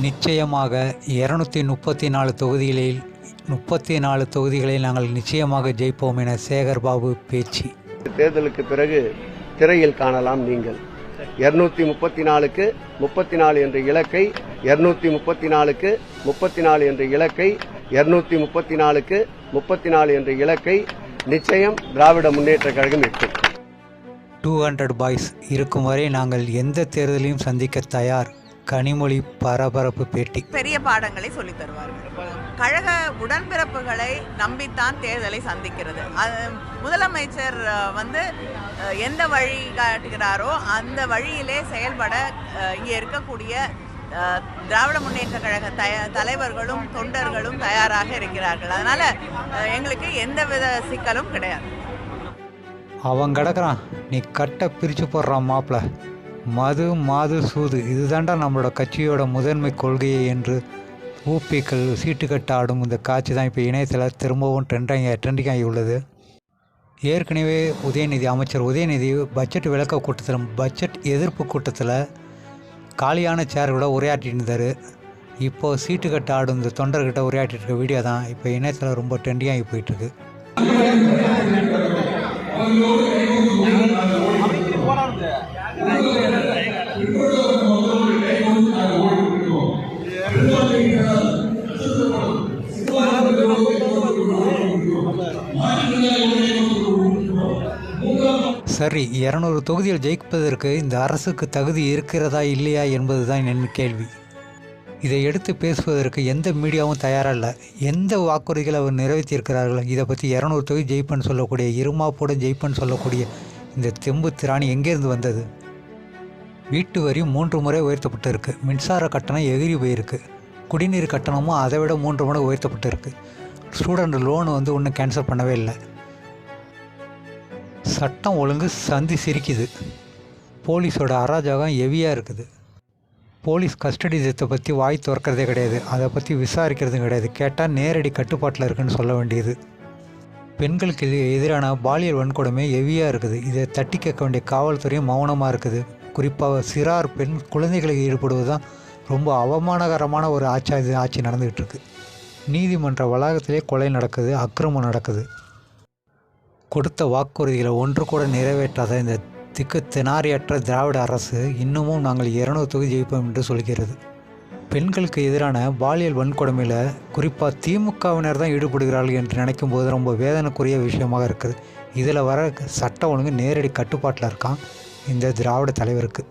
நிச்சயமாக இருநூத்தி முப்பத்தி நாலு தொகுதிகளில் முப்பத்தி நாலு தொகுதிகளில் நாங்கள் நிச்சயமாக ஜெயிப்போம் என சேகர் பாபு பேச்சு. தேர்தலுக்கு பிறகு திரையில் காணலாம் நீங்கள். இருநூத்தி முப்பத்தி நாலுக்கு முப்பத்தி நாலு என்ற இலக்கை இருநூத்தி முப்பத்தி நாலுக்கு முப்பத்தி நாலு என்ற இலக்கை இருநூத்தி முப்பத்தி நாலுக்கு முப்பத்தி நாலு என்ற இலக்கை நிச்சயம் திராவிட முன்னேற்ற கழகம் எட்டும். டூ ஹண்ட்ரட் பாய்ஸ் இருக்கும் வரை நாங்கள் எந்த தேர்தலையும் சந்திக்க தயார். கனிமொழி பரபரப்பு பேட்டி. பெரிய பாடங்களை சொல்லித் தருவார்கள். கழக உடன்பிறப்புகளை நம்பித்தான் தேர்தலை சந்திக்கிறது. முதலமைச்சர் வந்து எந்த வழி காட்டுகிறாரோ அந்த வழியிலே செயல்பட இங்கே இருக்கக்கூடிய திராவிட முன்னேற்ற கழக தய தலைவர்களும் தொண்டர்களும் தயாராக இருக்கிறார்கள். அதனால எங்களுக்கு எந்தவித சிக்கலும் கிடையாது. அவன் கிடக்குறான். நீ கட்டை பிரித்து போடுறான் மாப்பிள. மது மாது சூது இதுதாண்டா நம்மளோட கட்சியோட முதன்மை கொள்கையை என்று ஊப்பிக்கள் சீட்டுக்கட்டு ஆடும் இந்த காட்சி தான் இப்போ இணையத்தில் திரும்பவும் ட்ரெண்டாக ட்ரெண்டிங் ஆகி உள்ளது. ஏற்கனவே உதயநிதி அமைச்சர் உதயநிதி பட்ஜெட் விளக்க கூட்டத்தில் பட்ஜெட் எதிர்ப்பு கூட்டத்தில் காலியான சேர்களோட உரையாற்றிருந்தார் இருந்தார். இப்போது கட்ட ஆடும் இந்த தொண்டர்கிட்ட உரையாற்றிட்டு இருக்க வீடியோ தான் இப்போ இணையத்தில் ரொம்ப ட்ரெண்டிங் ஆகி போயிட்டுருக்கு சரி இரநூறு தொகுதியில் ஜெயிப்பதற்கு இந்த அரசுக்கு தகுதி இருக்கிறதா இல்லையா என்பதுதான் என் கேள்வி. இதை எடுத்து பேசுவதற்கு எந்த மீடியாவும் தயாராக இல்லை எந்த வாக்குறுதிகளை அவர் நிறைவேற்றியிருக்கிறார்கள்? இதை பற்றி இரநூறு தொகுதி ஜெயிப்பேன்னு சொல்லக்கூடிய இருமாப்புடன் ஜெயிப்பேன்னு சொல்லக்கூடிய இந்த தெம்பு திராணி எங்கேருந்து வந்தது? வீட்டு வரி மூன்று முறை உயர்த்தப்பட்டிருக்கு. மின்சார கட்டணம் எகிரி போயிருக்கு. குடிநீர் கட்டணமும் அதை விட மூன்று முறை உயர்த்தப்பட்டிருக்கு. ஸ்டூடெண்ட் லோன் வந்து ஒன்றும் கேன்சல் பண்ணவே இல்லை. சட்டம் ஒழுங்கு சந்தி சிரிக்குது. போலீஸோட அராஜகம் ஹெவியாக இருக்குது? போலீஸ் கஸ்டடி டெத்தை பற்றி வாய் திறக்கிறதே கிடையாது. அதை பற்றி விசாரிக்கிறதும் கிடையாது. கேட்டால் நேரடி கட்டுப்பாட்டில் இருக்குன்னு சொல்ல வேண்டியது. பெண்களுக்கு எதிரான பாலியல் வன்கொடுமை ஹெவியாக இருக்குது? இதை தட்டி கேட்க வேண்டிய காவல்துறையும் மௌனமாக இருக்குது. குறிப்பாக சிறார் பெண் குழந்தைகளுக்கு ஈடுபடுவது தான் ரொம்ப அவமானகரமான ஒரு ஆட்சி இது ஆட்சி நடந்துகிட்டு இருக்கு. நீதிமன்ற வளாகத்திலே கொலை நடக்குது அக்கிரமம் நடக்குது. கொடுத்த வாக்குறுதிகளை ஒன்று கூட நிறைவேற்றாத இந்த திக்கு திணாரியற்ற திராவிட அரசு இன்னமும் நாங்கள் இருநூறு தொகுதி ஜெயிப்போம் என்று சொல்கிறது. பெண்களுக்கு எதிரான பாலியல் வன்கொடுமையில் குறிப்பாக திமுகவினர் தான் ஈடுபடுகிறார்கள் என்று நினைக்கும் போது ரொம்ப வேதனைக்குரிய விஷயமாக இருக்குது. இதில் வர சட்ட ஒழுங்கு நேரடி கட்டுப்பாட்டில் இருக்கான் இந்த திராவிட தலைவருக்கு.